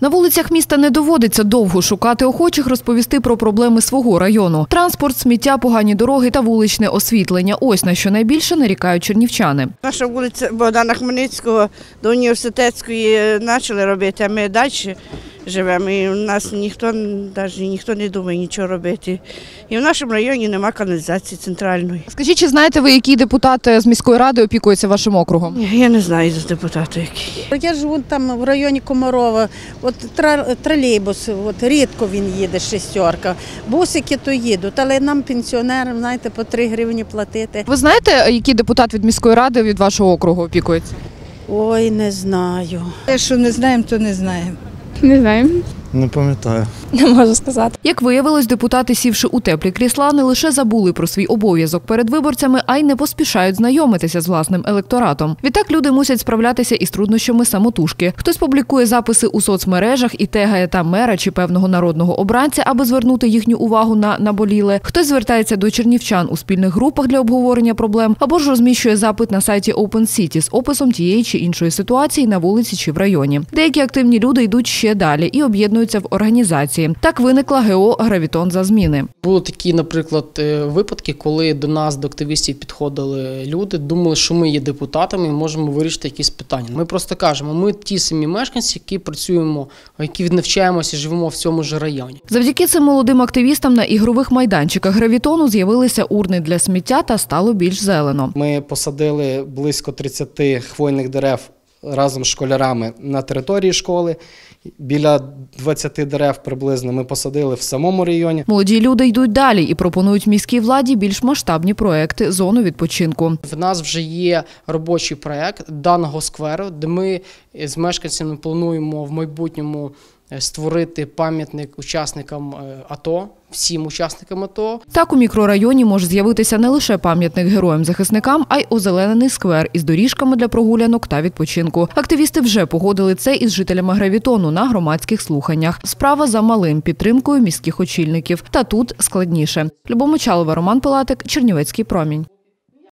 На вулицях міста не доводиться довго шукати охочих розповісти про проблеми свого району. Транспорт, сміття, погані дороги та вуличне освітлення. Ось на що найбільше нарікають чернівчани. Наша вулиця Богдана Хмельницького до університетської е, почали робити, а ми далі живемо. І у нас ніхто навіть ніхто не думає нічого робити. І в нашому районі немає каналізації центральної. Скажіть, чи знаєте ви, який депутат з міської ради опікується вашим округом? Ні, Я не знаю за депутата який. Я живу там в районі Комарова. От тролейбус, от рідко він їде, шестерка. Бусики то їдуть, але нам, пенсіонерам, знаєте, по 3 гривні платити. Ви знаєте, який депутат від міської ради від вашого округу опікується? Ой, не знаю. Те, що не знаємо, то не знаємо. Не знаю, Не пам'ятаю. не можу сказати. Як виявилось, депутати, сівши у теплі крісла, не лише забули про свій обов'язок перед виборцями, а й не поспішають знайомитися з власним електоратом. Відтак люди мусять справлятися із труднощами самотужки. Хтось публікує записи у соцмережах і тегає там мера чи певного народного обранця, аби звернути їхню увагу на наболіле. Хтось звертається до чернівчан у спільних групах для обговорення проблем, або ж розміщує запит на сайті Open City з описом тієї чи іншої ситуації на вулиці чи в районі. Деякі активні люди йдуть ще далі і об'єднуються в організації. Так виникла ГО Гравітон за зміни. Були такі, наприклад, е, випадки, коли до нас, до активістів, підходили люди, думали, що ми є депутатами і можемо вирішити якісь питання. Ми просто кажемо, ми ті самі мешканці, які працюємо, які навчаємося, живемо в цьому ж районі. Завдяки цим молодим активістам на ігрових майданчиках гравітону з'явилися урни для сміття та стало більш зелено. Ми посадили близько 30 хвойних дерев разом з школярами на території школи. Біля 20 дерев приблизно ми посадили в самому районі. Молоді люди йдуть далі і пропонують міській владі більш масштабні проекти зону відпочинку. В нас вже є робочий проект даного скверу, де ми з мешканцями плануємо в майбутньому створити пам'ятник учасникам е, АТО, всім учасникам АТО. Так у мікрорайоні може з'явитися не лише пам'ятник героям-захисникам, а й озеленений сквер із доріжками для прогулянок та відпочинку. Активісти вже погодили це із жителями гравітону на громадських слуханнях. Справа за малим підтримкою міських очільників. Та тут складніше. Любомочалова, Роман Пилатик, Чернівецький промінь.